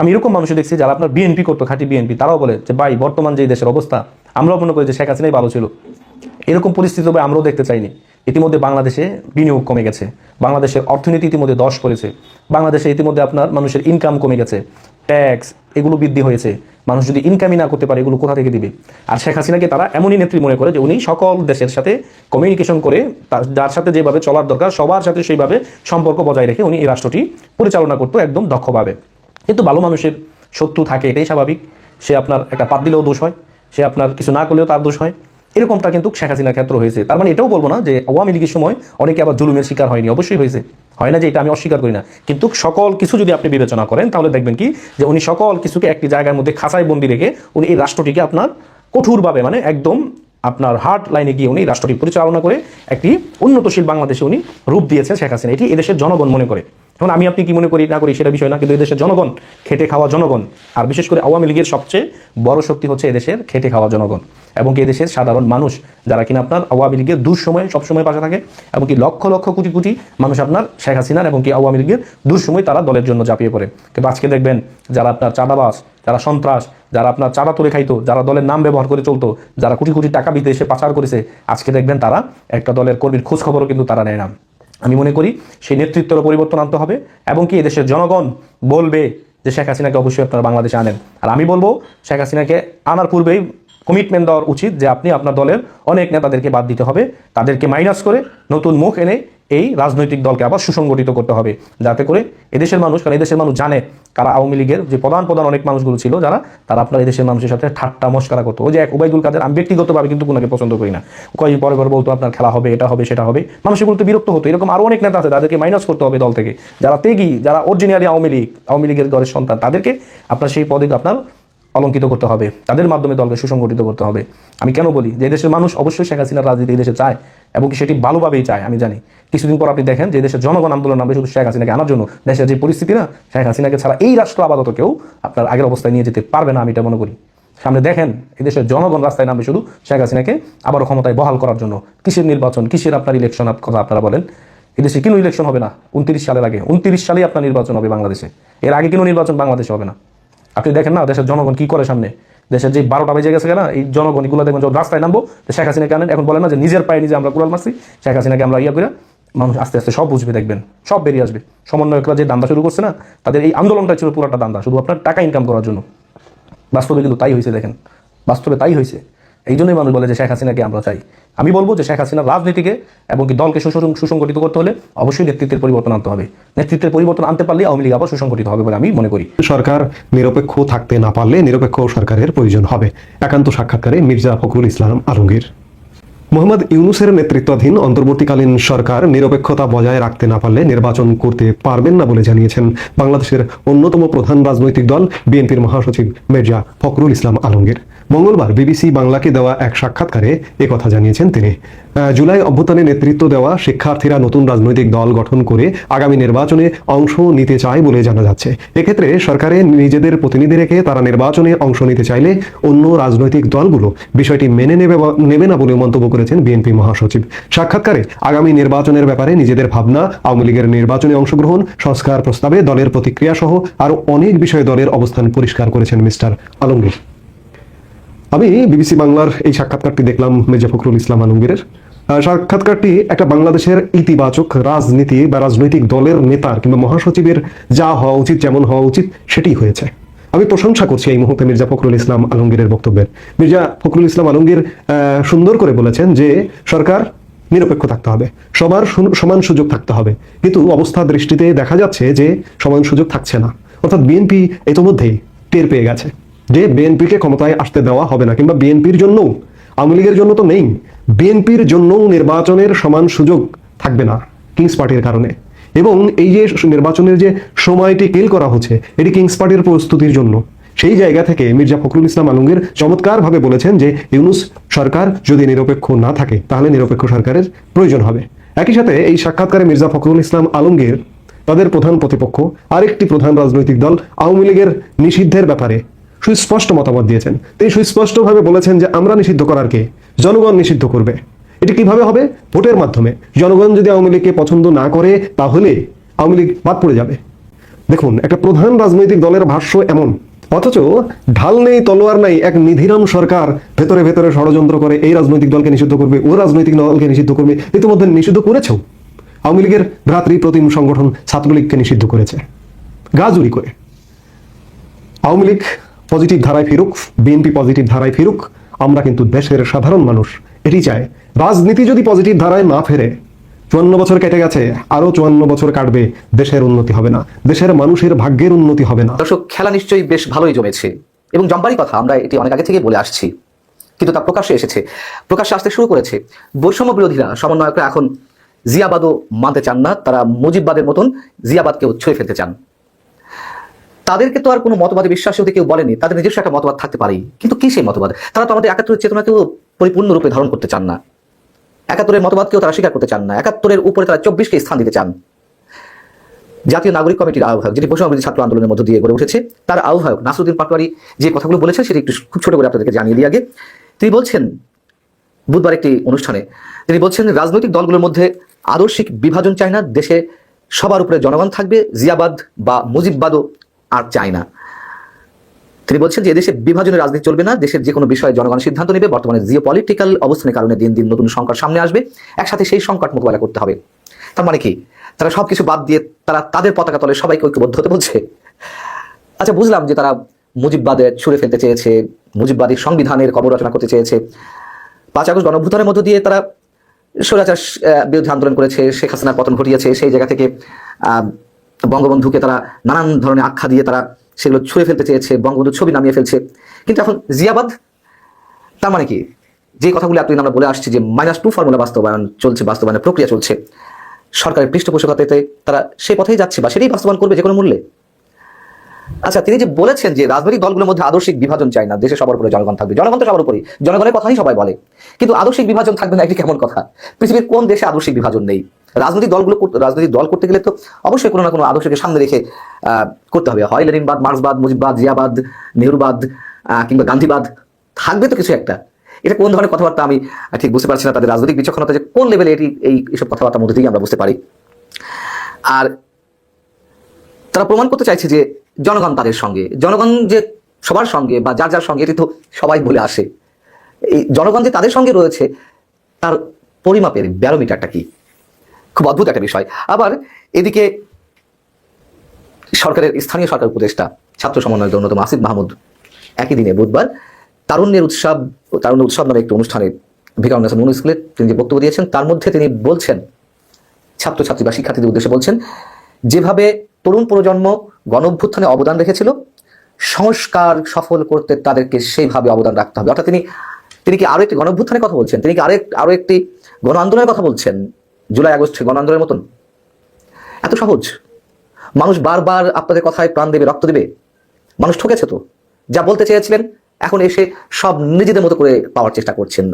আমি এরকম মানুষ দেখছি যারা আপনার বিএনপি করতো, খাঁটি বিএনপি তারাও বলে যে, ভাই, বর্তমান যে দেশের অবস্থা আমরাও মনে করি যে শেখ হাসিনাই ভালো ছিল। এরকম পরিস্থিতি তবে আমরাও দেখতে চাইনি। ইতিমধ্যে বাংলাদেশে বিনিয়োগ কমে গেছে। বাংলাদেশের অর্থনীতি ইতিমধ্যে দশ করেছে। বাংলাদেশে ইতিমধ্যে আপনার মানুষের ইনকাম কমে গেছে। ট্যাক্স এগুলো বৃদ্ধি হয়েছে। মানুষ যদি ইনকামই না করতে পারে, এগুলো কোথা থেকে দিবে? আর শেখ হাসিনাকে তারা এমনই নেত্রী মনে করে যে উনি সকল দেশের সাথে কমিউনিকেশন করে যার সাথে যেভাবে চলার দরকার, সবার সাথে সেইভাবে সম্পর্ক বজায় রেখে উনি এই রাষ্ট্রটি পরিচালনা করতো একদম দক্ষভাবে। কিন্তু ভালো মানুষের শত্রু থাকে, এটাই স্বাভাবিক। সে আপনার একটা পাত দিলেও দোষ হয়। সে আপনার কিছু না করলেও তার দোষ হয়। এরকমটা কিন্তু শেখ হাসিনার ক্ষেত্রে হয়েছে। তার মানে এটাও বলব না যে আওয়ামী লীগের সময় অনেকে আবার জুলুমের শিকার হয়নি। অবশ্যই হয়েছে। হয় না যে এটা আমি অস্বীকার করি না। কিন্তু সকল কিছু যদি আপনি বিবেচনা করেন, তাহলে দেখবেন কি যে উনি সকল কিছুকে একটি জায়গার মধ্যে খাঁচায় বন্দি রেখে উনি এই রাষ্ট্রটিকে আপনার কঠোরভাবে মানে একদম আপনার হার্ট লাইনে গিয়ে উনি রাষ্ট্রটি পরিচালনা করে একটি উন্নতশীল বাংলাদেশে উনি রূপ দিয়েছেন শেখ হাসিনা। এটি এদেশের জনগণ মনে করে। এখন আমি আপনি কি মনে করি, না করি সেটা বিষয় না, কিন্তু এদেশের জনগণ, খেটে খাওয়া জনগণ, আর বিশেষ করে আওয়ামী লীগের সবচেয়ে বড় শক্তি হচ্ছে এদেশের খেটে খাওয়া জনগণ এবং কি এদেশের সাধারণ মানুষ যারা কিনা আপনার আওয়ামী লীগের দুঃসময়ে, সবসময় পাশে থাকে এবং কি লক্ষ লক্ষ কোটি কোটি মানুষ আপনার শেখ হাসিনার এবং কি আওয়ামী লীগের দুঃসময় তারা দলের জন্য ঝাঁপিয়ে পড়ে। কিন্তু আজকে দেখবেন যারা আপনার চাঁদাবাস যারা সন্ত্রাস, যারা আপনার চাঁদা তুলে খাইতো, যারা দলের নাম ব্যবহার করে চলতো, যারা কোটি কোটি টাকা বিদেশে পাচার করেছে, আজকে দেখবেন তারা একটা দলের কর্মীর খোঁজ খবরও কিন্তু তারা নেয় না। আমি মনে করি সেই নেতৃত্বেরও পরিবর্তন আনতে হবে এবং কি এদেশের জনগণ বলবে যে শেখ হাসিনাকে অবশ্যই আপনারা বাংলাদেশে আনেন। আর আমি বলব, শেখ হাসিনাকে আনার পূর্বেই কমিটমেন্ট দেওয়ার উচিত যে আপনি আপনার দলের অনেক নেতাদেরকে বাদ দিতে হবে। তাদেরকে মাইনাস করে নতুন মুখ এনে এই রাজনৈতিক দলকে আবার সুসংগঠিত করতে হবে, যাতে করে এদেশের মানুষ, কারণ এদেশের মানুষ জানে কারা আওয়ামী লীগের যে প্রধান প্রধান অনেক মানুষগুলো ছিল, যারা তারা আপনার এদেশের মানুষের সাথে ঠাট্টা মস্কারা করতো। ওই যে এক ওবায়দুল কাদের, আমি ব্যক্তিগতভাবে কিন্তু কোনোকে পছন্দ করি না। কয়েক পরে পরে বলতো, আপনার খেলা হবে, এটা হবে, সেটা হবে। মানুষ এগুলো বিরক্ত হতো। এরকম আরও অনেক নেতা আছে, তাদেরকে মাইনাস করতে হবে দল থেকে। যারা তেগি যারা অরিজিনালি আওয়ামী লীগ, আওয়ামী লীগের ঘরের সন্তান, তাদেরকে আপনার সেই পদে আপনার অলঙ্কিত করতে হবে। তাদের মাধ্যমে দলকে সুসংগঠিত করতে হবে। আমি কেন বলি যে দেশের মানুষ অবশ্যই শেখ হাসিনার রাজনীতি এই দেশে চায়। এবং কি সেটি ভালোভাবেই চায়, আমি জানি। কিছুদিন পর আপনি দেখেন যে দেশের জনগণ আন্দোলন নামবে শুধু শেখ হাসিনাকে আনার জন্য দেশের যে পরিস্থিতি না, শেখ হাসিনাকে ছাড়া এই রাষ্ট্র আপাতত কেউ আপনার আগের অবস্থায় নিয়ে যেতে পারবে না, আমি এটা মনে করি। সামনে দেখেন, এই দেশের জনগণ রাস্তায় নামবে শুধু শেখ হাসিনাকে আবারও ক্ষমতায় বহাল করার জন্য। কিসের নির্বাচন, কিসের আপনার ইলেকশন কথা আপনারা বলেন? এদেশে কোনো ইলেকশন হবে না? উনত্রিশ সালের আগে। উনত্রিশ সালেই আপনার নির্বাচন হবে বাংলাদেশে। এর আগে কোনো নির্বাচন বাংলাদেশে হবে না? আপনি দেখেন না, দেশের জনগণ কি করে সামনে? দেশের যে বারোটা বেজে গেছে না এই জনগণ এগুলো দেখবেন যখন রাস্তায় নামবো। শেখ হাসিনা কেন এখন বলেন না যে নিজের পায়ে নিজে আমরা কুড়াল মারছি। শেখ হাসিনাকে আমরা ইয়া করে মানুষ আস্তে আস্তে সব বুঝবে, দেখবেন। সব বেরিয়ে আসবে। সমন্বয়করা যে দান্দা শুরু করছে না, তাদের এই আন্দোলনটা ছিল পুরোটা দান্দা, শুধু আপনার টাকা ইনকাম করার জন্য। বাস্তবে কিন্তু তাই হয়েছে দেখেন। বাস্তবে তাই হয়েছে এই জন্যই মানুষ বলে যে শেখ হাসিনাকে আমরা চাই। আমি বলব যে শেখ হাসিনার রাজনীতিকে এবং কি দলকে সুসংগঠিত করতে হলে অবশ্যই নেতৃত্বের পরিবর্তন আনতে হবে। নেতৃত্বের পরিবর্তন আনতে পারলে আওয়ামী লীগ আবার সুসংগঠিত হবে বলে আমি মনে করি। সরকার নিরপেক্ষ থাকতে না পারলে নিরপেক্ষ সরকারের প্রয়োজন হবে। একান্ত সাক্ষাৎকারে মির্জা ফখরুল ইসলাম আলমগীর। মোহাম্মদ ইউনুসের নেতৃত্বাধীন অন্তর্বর্তীকালীন সরকার নিরপেক্ষতা বজায় রাখতে না পারলে নির্বাচন করতে পারবেন না বলে জানিয়েছেন বাংলাদেশের অন্যতম প্রধান রাজনৈতিক দল বিএনপির মহাসচিব মির্জা ফখরুল ইসলাম আলমগীর। মঙ্গলবার বিবিসি বাংলাকে দেওয়া এক সাক্ষাৎকারে কথা জানিয়েছেন তিনি। জুলাই অভ্যুত্থানে নেতৃত্ব দেওয়া শিক্ষার্থীরা নতুন রাজনৈতিক দল গঠন করে আগামী নির্বাচনে অংশ নিতে চায় বলে জানা যাচ্ছে। এক্ষেত্রে সরকারে নিজেদের প্রতিনিধি রেখে তারা নির্বাচনে অংশ নিতে চাইলে অন্য রাজনৈতিক দলগুলো বিষয়টি মেনে নেবে নেবে না বলে মন্তব্য করেছেন বিএনপি মহাসচিব। সাক্ষাৎকারে আগামী নির্বাচনের ব্যাপারে নিজেদের ভাবনা, আওয়ামী লীগের নির্বাচনে অংশগ্রহণ, সংস্কার প্রস্তাবে দলের প্রতিক্রিয়া সহ আরও অনেক বিষয়ে দলের অবস্থান পরিষ্কার করেছেন মিস্টার আলমগীর। আমি বিবিসি বাংলার এই সাক্ষাৎকারটি দেখলাম মির্জা ফখরুল ইসলাম আলমগীরের। সাক্ষাৎকারটি একটা বাংলাদেশের ইতিবাচক রাজনীতি বা রাজনৈতিক দলের নেতার কিংবা মহাসচিবের যা হওয়া উচিত, যেমন হওয়া উচিত, সেটি হয়েছে। আমি প্রশংসা করছি এই মুহূর্তে মির্জা ফখরুল ইসলাম আলমগীরের বক্তব্যের। মির্জা ফখরুল ইসলাম আলমগীর সুন্দর করে বলেছেন যে সরকার নিরপেক্ষ থাকতে হবে, সবার সমান সুযোগ থাকতে হবে। কিন্তু অবস্থা দৃষ্টিতে দেখা যাচ্ছে যে সমান সুযোগ থাকছে না। অর্থাৎ বিএনপি ইতোমধ্যেই টের পেয়ে গেছে। যে বিএনপিকে ক্ষমতায় আসতে দেওয়া হবে না কিংবা বিএনপির জন্য আওয়ামী লীগের জন্য তো নেই, বিএনপির জন্য নির্বাচনের সমান সুযোগ থাকবে না কিংস পার্টির কারণে। এবং এই যে নির্বাচনের যে সময়টি কিল করা হচ্ছে, এটি কিংস পার্টির প্রস্তুতির জন্য। সেই জায়গা থেকে মির্জা ফখরুল ইসলাম আলমগীর চমৎকারভাবে বলেছেন যে, ইউনুস সরকার যদি নিরপেক্ষ না থাকে, তাহলে নিরপেক্ষ সরকারের প্রয়োজন হবে। একই সাথে এই সাক্ষাৎকারে মির্জা ফখরুল ইসলাম আলমগীর, তাদের প্রধান প্রতিপক্ষ, আরেকটি প্রধান রাজনৈতিক দল আওয়ামী লীগের নিষিদ্ধের ব্যাপারে সুস্পষ্ট মতামত দিয়েছেন। তিনি সুস্পষ্টভাবে বলেছেন যে, আমরা নিষিদ্ধ করার কে? জনগণ নিষিদ্ধ করবে। এটি কীভাবে হবে? ভোটের মাধ্যমে। জনগণ যদি আওয়ামী লীগকে পছন্দ না করে, তাহলে আওয়ামী লীগ বাদ পড়ে যাবে। দেখুন, একটা প্রধান রাজনৈতিক দলের ভাষ্য এমন, অথচ ঢাল নেই, তলোয়ার নাই, এক নিধিরাম সরকার ভেতরে ভেতরে ষড়যন্ত্র করে, এই রাজনৈতিক দলকে নিষিদ্ধ করবে, ও রাজনৈতিক দলকে নিষিদ্ধ করবে। ইতিমধ্যে নিষিদ্ধ করেছেও। আওয়ামী লীগের ভ্রাতৃ প্রতিম সংগঠন ছাত্রলীগকে নিষিদ্ধ করেছে। গাজুরি করে। আওয়ামী লীগ পজিটিভ ধারায় ফিরুক বিএনপি পজিটিভ ধারায় ফিরুক, আমরা কিন্তু দেশের সাধারণ মানুষ, এটি চাই। রাজনীতি যদি পজিটিভ ধারায় না ফেরে, চুয়ান্ন বছর কেটে গেছে আরও চুয়ান্ন বছর কাটবে, দেশের উন্নতি হবে না, দেশের মানুষের ভাগ্যের উন্নতি হবে না। দর্শক, খেলা নিশ্চয়ই বেশ ভালোই জমেছে, এবং জম্বারি কথা, আমরা এটি অনেক আগে থেকে বলে আসছি। কিন্তু তা প্রকাশ্যে এসেছে, প্রকাশ্যে আসতে শুরু করেছে। বৈষম্য বিরোধীরা, সমন্বয়করা এখন জিয়াবাদও মানতে চান না, তারা মুজিববাদের মতন জিয়াবাদকেও ছুঁয়ে ফেলতে চান। তাদেরকে তো আর কোনো মতবাদে বিশ্বাসী হতে কেউ বলেনি, তাদের নিজস্ব একটা মতবাদ থাকতে পারেই। কিন্তু কি সেই মতবাদ? তারা তো আমাদের একাত্তরের চেতনাকেও পরিপূর্ণরূপে ধারণ করতে চান না। একাত্তরের মতবাদকেও তারা স্বীকার করতে চান না। একাত্তরের উপরে তারা চব্বিশকে স্থান দিতে চান। জাতীয় নাগরিক কমিটির আহ্বায়ক যেটি বৈষম্য ছাত্র আন্দোলনের মধ্য দিয়ে গড়ে উঠেছে, তার আহ্বায়ক নাসরুদ্দিন পাটোয়ারি যে কথাগুলো বলেছেন, সেটি একটু খুব ছোট করে আপনাদেরকে জানিয়ে দিয়ে আগে। তিনি বলছেন, বুধবার একটি অনুষ্ঠানে, তিনি বলছেন, রাজনৈতিক দলগুলোর মধ্যে আদর্শিক বিভাজন চায় না, দেশে সবার উপরে জনগণ থাকবে, জিয়াবাদ বা মুজিববাদও আর চায় না। তিনি বলছেন যে এদেশে বিভাজনের রাজনীতি চলবে না। দেশের যে কোনো বিষয়ে জনগণ সিদ্ধান্ত নেবে। বর্তমানে জিও পলিটিক্যাল অবস্থানের কারণে দিন দিন নতুন সংকট সামনে আসবে। একসাথে সেই সংকট মোকাবেলা করতে হবে। তার মানে কি? তারা সবকিছু বাদ দিয়ে তারা তাদের পতাকা তলে সবাইকে ঐক্যবদ্ধ হতে বলছে। আচ্ছা বুঝলাম যে তারা মুজিববাদে ছুড়ে ফেলতে চেয়েছে, মুজিববাদী সংবিধানের কবর রচনা করতে চেয়েছে। পাঁচ আগস্ট গণভূতানের মধ্য দিয়ে তারা স্বৈরাচার বিরুদ্ধে আন্দোলন করেছে। শেখ হাসিনার পতন ঘটিয়েছে। সেই জায়গা থেকে বঙ্গবন্ধুকে তারা নানান ধরনের আখ্যা দিয়ে তারা সেগুলো ছুঁয়ে ফেলতে চেয়েছে বঙ্গবন্ধুর ছবি নামিয়ে ফেলছে। কিন্তু এখন জিয়াবাদ, তার মানে কি? যে কথাগুলি এতদিন আমরা বলে আসছি যে মাইনাস টু ফর্মুলা বাস্তবায়ন চলছে, বাস্তবায়নের প্রক্রিয়া চলছে, সরকারের পৃষ্ঠপোষকতাতে তারা সেই পথেই যাচ্ছে বা সেটাই বাস্তবায়ন করবে যে কোনো মূল্যে। আচ্ছা তিনি যে বলেছেন যে রাজনৈতিক দলগুলোর মধ্যে আদর্শিক বিভাজন চাই না, দেশে সবার উপরে জনগণ থাকবে। জনগণ তো সবার উপরে জনগণের কথাই সবাই বলে। কিন্তু আদর্শিক বিভাজন থাকবে না, এটি কেমন কথা? পৃথিবীর কোন দেশে আদর্শিক বিভাজন নেই? রাজনৈতিক দলগুলো রাজনৈতিক দল করতে গেলে তো অবশ্যই কোনো না কোনো আদর্শকে সামনে রেখে করতে হবে। হয় লেনিনবাদ, মার্ক্সবাদ, মুজিববাদ, জিয়াবাদ, নেহরুবাদ কিংবা গান্ধীবাদ, থাকবে তো কিছু একটা। এটা কোন ধরনের কথাবার্তা আমি ঠিক বুঝতে পারছি না তাদের রাজনৈতিক বিচক্ষণতা যে কোন লেভেলে এটি, এই, এসব কথাবার্তার মধ্যে দিয়ে আমরা বুঝতে পারি। আর তারা প্রমাণ করতে চাইছে যে জনগণ তাদের সঙ্গে, জনগণ যে সবার সঙ্গে বা যার যার সঙ্গে, এটি তো সবাই বলে আসে। এই জনগণ যে তাদের সঙ্গে রয়েছে, তার পরিমাপের ব্যারোমিটারটা কি? খুব অদ্ভুত একটা বিষয়। আবার এদিকে সরকারের, স্থানীয় সরকার উপদেষ্টা, ছাত্র সমন্বয়ের অন্যতম আসিফ মাহমুদ, একই দিনে বুধবার তারুণ্যের উৎসব, তারুণ্য উৎসব নামে একটি অনুষ্ঠানে ভিকার নুন স্কুলে তিনি যে বক্তব্য দিয়েছেন, তার মধ্যে তিনি বলছেন, ছাত্রছাত্রী বা শিক্ষার্থীদের উদ্দেশ্যে বলছেন, যেভাবে তরুণ প্রজন্ম গণঅভ্যুত্থানে অবদান রেখেছিল। সংস্কার সফল করতে তাদেরকে সেইভাবে অবদান রাখতে হবে। অর্থাৎ তিনি তিনি কি আরও একটি গণঅভ্যুত্থানের কথা বলছেন? তিনি কি আরও এক- আরও একটি গণ আন্দোলনের কথা বলছেন? জুলাই, আগস্ট গণ আন্দোলনের মতন? এত সহজ। মানুষ বারবার আপনাদের কথায় প্রাণ দেবে, রক্ত দেবে। মানুষ ঠকেছে তো। যা বলতে চেয়েছিলেন, এখন এসে সব নিজেদের মতো করে পাওয়ার চেষ্টা করছেন।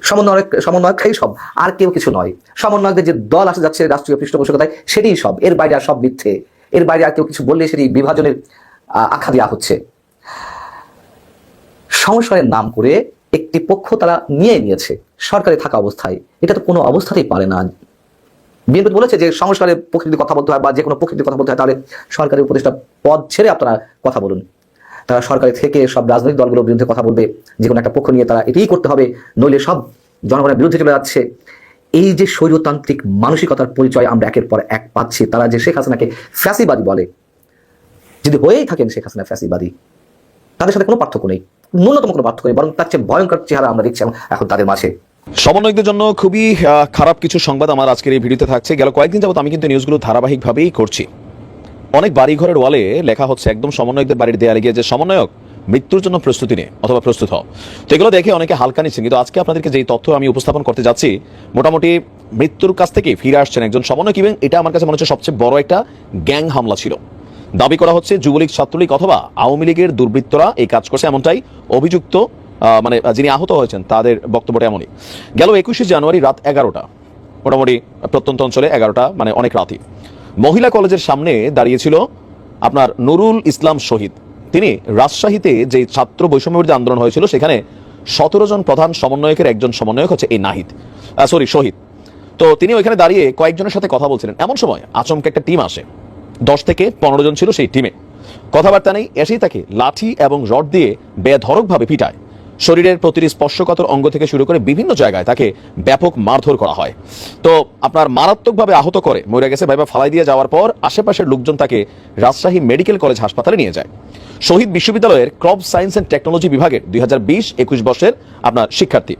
সমন্বয়ক, সমন্বয়করাই সব, আর কেউ কিছু নয়। সমন্বয়কদের যে দল আসে যাচ্ছে রাষ্ট্রীয় পৃষ্ঠপোষকতায়, সেটাই সব। এর বাইরে আর সব মিথ্যে। এর বাইরে আর কেউ কিছু বললে সেটি বিভাজনের আখ্যা দেওয়া হচ্ছে। সংস্কারের নাম করে একটি পক্ষ তারা নিয়ে নিয়েছে সরকারে থাকা অবস্থায়। এটা তো কোনো অবস্থাতেই পারে না। বিএনপি বলেছে যে সংস্কারের পক্ষে যদি কথা বলতে হয় বা যে কোনো পক্ষে যদি কথা বলতে হয় তাহলে সরকারের উপদেষ্টা পদ ছেড়ে আপনারা কথা বলুন। তারা সরকারে থেকে সব রাজনৈতিক দলগুলোর বিরুদ্ধে কথা বলবে যে কোনো একটা পক্ষ নিয়ে তারা এটাই করতে হবে, নইলে সব জনগণের বিরুদ্ধে চলে যাচ্ছে। এই যে স্বৈরতান্ত্রিক মানসিকতার পরিচয় আমরা একের পর এক পাচ্ছি, তারা যে শেখ হাসিনাকে ফ্যাসিবাদী বলে, যদি হয়েই থাকেন শেখ হাসিনা ফ্যাসিবাদী, তাদের সাথে কোনো পার্থক্য নেই, ন্যূনতম কোনো পার্থক্য নেই, বরং তার চেয়ে ভয়ঙ্কর চেহারা আমরা দেখছি এখন- তাদের মাঝে। সমন্বয়কদের জন্য খুবই খারাপ কিছু সংবাদ আমার আজকের এই ভিডিওতে থাকছে। গেল কয়েকদিন যাবত আমি কিন্তু নিউজগুলো ধারাবাহিকভাবেই করছি। অনেক বাড়িঘরের ওয়ালে লেখা হচ্ছে, একদম সমন্বয়কদের বাড়ির দেয়ালে গিয়ে যে সমন্বয়ক মৃত্যুর জন্য প্রস্তুতি নে অথবা প্রস্তুত হও। তো এগুলো দেখে অনেকে হালকা নিচ্ছেন কিন্তু আজকে আপনাদেরকে যেই তথ্য আমি উপস্থাপন করতে যাচ্ছি, মোটামুটি মৃত্যুর কাছ থেকে ফিরে আসছেন একজন সমন্বয়ক। কিবেন এটা আমার কাছে মনে হচ্ছে সবচেয়ে বড় একটা গ্যাং হামলা ছিল। দাবি করা হচ্ছে যুবলীগ, ছাত্রলীগ অথবা আওয়ামী লীগের দুর্বৃত্তরা এই কাজ করছে এমনটাই অভিযুক্ত মানে যিনি আহত হয়েছেন, তাদের বক্তব্যটা এমনই। গেল একুশে জানুয়ারি রাত এগারোটা, মোটামুটি প্রত্যন্ত অঞ্চলে এগারোটা মানে অনেক রাতই। মহিলা কলেজের সামনে দাঁড়িয়েছিল আপনার নুরুল ইসলাম শহীদ। তিনি রাজশাহীতে যে ছাত্র বৈষম্য বিরোধী আন্দোলন হয়েছিল, সেখানে সতেরো জন প্রধান সমন্বয়কের একজন সমন্বয়ক হচ্ছে এই নাহিদ সরি শহীদ। তো তিনি ওইখানে দাঁড়িয়ে কয়েকজনের সাথে কথা বলছিলেন। এমন সময় আচমকে একটা টিম আসে, দশ থেকে পনেরো জন ছিল সেই টিমে। কথাবার্তা নেই, এসেই তাকে লাঠি এবং রড দিয়ে বেধরকভাবে পিটায়। শরীরের প্রতিটি স্পর্শকাতর অঙ্গ থেকে শুরু করে বিভিন্ন জায়গায় তাকে ব্যাপক মারধর করা হয়। তো আপনার মারাত্মকভাবে আহত করে, মরে গেছে, ভাইবা ফালাই দিয়ে যাওয়ার পর আশেপাশের লোকজন তাকে রাজশাহী মেডিকেল কলেজ হাসপাতালে নিয়ে যায়। শহীদ বিশ্ববিদ্যালয়ের ক্রপ সায়েন্স অ্যান্ড টেকনোলজি বিভাগের দুই হাজার বিশ একুশ বর্ষের আপনার শিক্ষার্থী।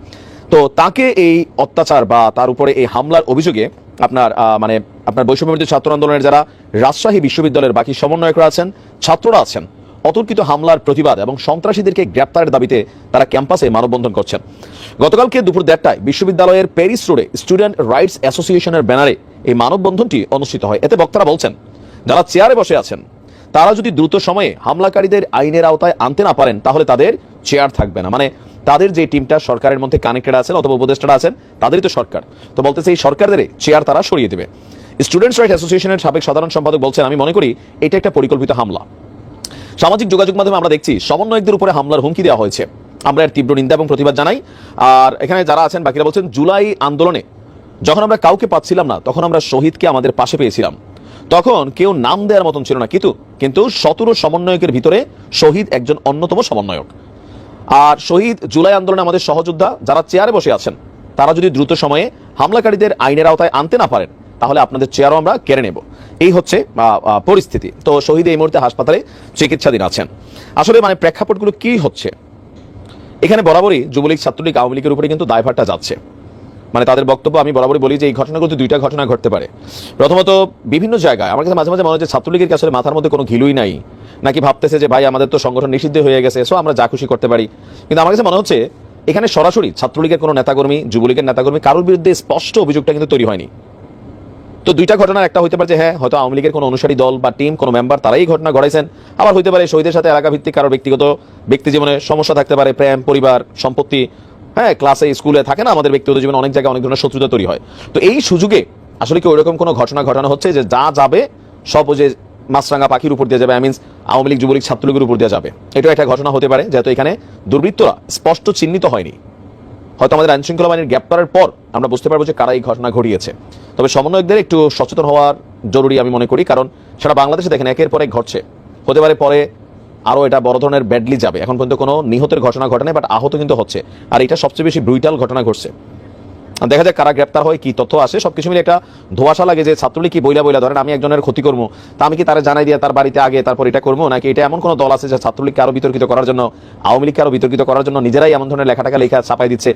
তো তাকে এই অত্যাচার বা তার উপরে এই হামলার অভিযোগে আপনার মানে আপনার বৈষম্যবিরোধী ছাত্র আন্দোলনের যারা রাজশাহী বিশ্ববিদ্যালয়ের বাকি সমন্বয়করা আছেন, ছাত্ররা আছেন, অতর্কিত হামলার প্রতিবাদ এবং সন্ত্রাসীদেরকে গ্রেপ্তারের দাবিতে তারা ক্যাম্পাসে মানববন্ধন করছেন। গতকালকে দুপুর দেড়টায় বিশ্ববিদ্যালয়ের প্যারিস রোডে স্টুডেন্ট রাইটস অ্যাসোসিয়েশনের ব্যানারে এই মানববন্ধনটি অনুষ্ঠিত হয়। এতে বক্তারা বলছেন, যারা চেয়ারে বসে আছেন তারা যদি দ্রুত সময়ে হামলাকারীদের আইনের আওতায় আনতে না পারেন, তাহলে তাদের চেয়ার থাকবে না। মানে তাদের যে টিমটা সরকারের মধ্যে কানেক্টেড আছেন অথবা উপদেষ্টারা আছেন, তাদেরই তো সরকার। তো বলতেছে এই সরকারদের চেয়ার তারা সরিয়ে দেবে। স্টুডেন্টস রাইট অ্যাসোসিয়েশনের সাবেক সাধারণ সম্পাদক বলছেন, আমি মনে করি এটা একটা পরিকল্পিত হামলা। সামাজিক যোগাযোগ মাধ্যমে আমরা দেখছি সমন্বয়কদের উপরে হামলার হুমকি দেওয়া হয়েছে। আমরা এর তীব্র নিন্দা এবং প্রতিবাদ জানাই। আর এখানে যারা আছেন, বাকিরা বলছেন, জুলাই আন্দোলনে যখন আমরা কাউকে পাচ্ছিলাম না, তখন আমরা শহীদকে আমাদের পাশে পেয়েছিলাম। তখন কেউ নাম দেওয়ার মতন ছিল না। কিন্তু কিন্তু সতেরো সমন্বয়কের ভিতরে শহীদ একজন অন্যতম সমন্বয়ক। আর শহীদ জুলাই আন্দোলনে আমাদের সহযোদ্ধা যারা চেয়ারে বসে আছেন, তারা যদি দ্রুত সময়ে হামলাকারীদের আইনের আওতায় আনতে না পারেন, তাহলে আপনাদের চেয়ারও আমরা কেড়ে নেব। এই হচ্ছে পরিস্থিতি। তো শহীদ এই মুহূর্তে হাসপাতালে চিকিৎসাধীন আছেন। আসলে মানে প্রেক্ষাপটগুলো কি হচ্ছে? এখানে বরাবরই যুবলীগ ছাত্রলীগ আওয়ামী লীগের উপরে কিন্তু দায়ভারটা যাচ্ছে। মানে তাদের বক্তব্য আমি বরাবরই বলি যে এই ঘটনাগুলো দুইটা ঘটনা ঘটতে পারে। প্রথমত বিভিন্ন জায়গায় আমার কাছে মাঝে মাঝে মনে হচ্ছে ছাত্রলীগের কাছে মাথার মধ্যে কোনো ঘিলুই নাই। নাকি ভাবতেছে যে ভাই আমাদের তো সংগঠন নিষিদ্ধ হয়ে গেছে সো আমরা যা খুশি করতে পারি। কিন্তু আমার কাছে মনে হচ্ছে এখানে সরাসরি ছাত্রলীগের কোনো নেতাকর্মী, যুবলীগের নেতাকর্মী কারোর বিরুদ্ধে স্পষ্ট অভিযোগটা কিন্তু তৈরি হয়নি। তো দুইটা ঘটনার একটা হতে পারে যে হ্যাঁ হয়তো আওয়ামী লীগের কোনো অনুসারী দল বা টিম, কোনো মেম্বার তারাই ঘটনা ঘটাইছেন আবার হতে পারে শহীদের সাথে এলাকা ভিত্তিক কারও ব্যক্তিগত ব্যক্তি জীবনে সমস্যা থাকতে পারে, প্রেম, পরিবার, সম্পত্তি হ্যাঁ ক্লাসে স্কুলে থাকে না, আমাদের ব্যক্তিগত জীবনে অনেক জায়গায় অনেক ধরনের শত্রুতা তৈরি হয়। তো এই সুযোগে আসলে কি ওইরকম কোনো ঘটনা ঘটানো হচ্ছে যে যা যাবে, সব যে মাছরাঙ্গা পাখির উপর দিয়ে যাবে আই মিনস আওয়ামী লীগ, যুবলীগ, ছাত্রলীগের উপর দিয়ে যাবে। এটা একটা ঘটনা হতে পারে, যেহেতু এখানে দুর্বৃত্তরা স্পষ্ট চিহ্নিত হয়নি। হয়তো আমাদের আইন শৃঙ্খলা বাহিনীর গ্যাপ করার পর আমরা বুঝতে পারব যে কারা এই ঘটনা ঘটিয়েছে। তবে সমন্বয়কদের একটু সচেতন হওয়ার জরুরি আমি মনে করি, কারণ সারা বাংলাদেশে দেখেন একের পর এক ঘটছে। হতে পারে পরে আরও এটা বড় ধরনের ব্যাডলি যাবে। এখন পর্যন্ত কোনো নিহতের ঘটনা ঘটে নাই বাট আহত কিন্তু হচ্ছে। আর এটা সবচেয়ে বেশি ব্রুইটাল ঘটনা ঘটছে। দেখা যায় কারা গ্রেপ্তার হয়, কি তথ্য আসে। সবকিছু মিলে একটা ধোয়াশা লাগে যে ছাত্রলীগ কি বইলা বইলা ধরেন, আমি একজনের ক্ষতি করব। তা আমি কি তারা জানাই দিয়ে তার বাড়িতে আগে তারপর এটা করব? নাকি এটা এমন কোনো দল আছে যে ছাত্রলীগকে আরও বিতর্কিত করার জন্য, আওয়ামী লীগকে আরও বিতর্কিত করার জন্য নিজেরাই এমন ধরনের লেখাটাকে লেখা ছাপাই দিচ্ছে?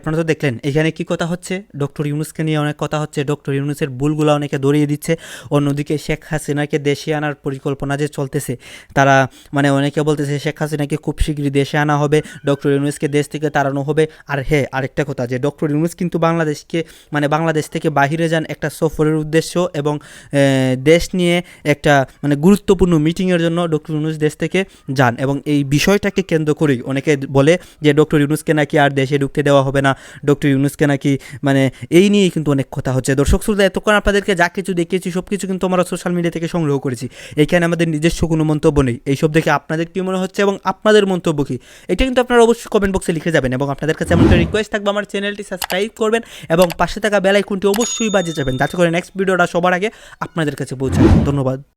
আপনারা তো দেখলেন, এখানে কি কথা হচ্ছে? ডক্টর ইউনুসকে নিয়ে অনেক কথা হচ্ছে। ডক্টর ইউনুসের ভুলগুলো অনেকে দড়িয়ে দিচ্ছে। অন্যদিকে শেখ হাসিনাকে দেশে আনার পরিকল্পনা যে চলতেছে, তারা মানে অনেকে বলতেছে শেখ হাসিনাকে খুব শীঘ্রই দেশে আনা হবে ডক্টর ইউনুসকে দেশ থেকে তাড়ানো হবে। আর হ্যাঁ আরেকটা কথা যে ডক্টর ইউনুস কিন্তু কিন্তু বাংলাদেশকে মানে বাংলাদেশ থেকে বাহিরে যান একটা সফরের উদ্দেশ্য এবং দেশ নিয়ে একটা মানে গুরুত্বপূর্ণ মিটিংয়ের জন্য ডক্টর ইউনুস দেশ থেকে যান এবং এই বিষয়টাকে কেন্দ্র করেই অনেকে বলে যে ডক্টর ইউনুসকে নাকি আর দেশে ঢুকতে দেওয়া হবে না, ডক্টর ইউনুসকে নাকি মানে এই নিয়েই কিন্তু অনেক কথা হচ্ছে। দর্শক শ্রোতা, এতক্ষণ আপনাদেরকে যা কিছু দেখিয়েছি সব কিছু কিন্তু আমরা সোশ্যাল মিডিয়া থেকে সংগ্রহ করেছি। এখানে আমাদের নিজস্ব কোনো মন্তব্য নেই। এইসব দেখে আপনাদের কী মনে হচ্ছে এবং আপনাদের মন্তব্য কী? এটা কিন্তু আপনারা অবশ্যই কমেন্ট বক্সে লিখে যাবেন এবং আপনাদের কাছে একটা রিকোয়েস্ট থাকবে, আমার চ্যানেলটি সাবস্ক্রাইব করবেন এবং পাশে থাকা বেলাইকনটি অবশ্যই বাজে যাবেন। যাতে করে নেক্সট ভিডিওটা সবার আগে আপনাদের কাছে পৌঁছায়। ধন্যবাদ।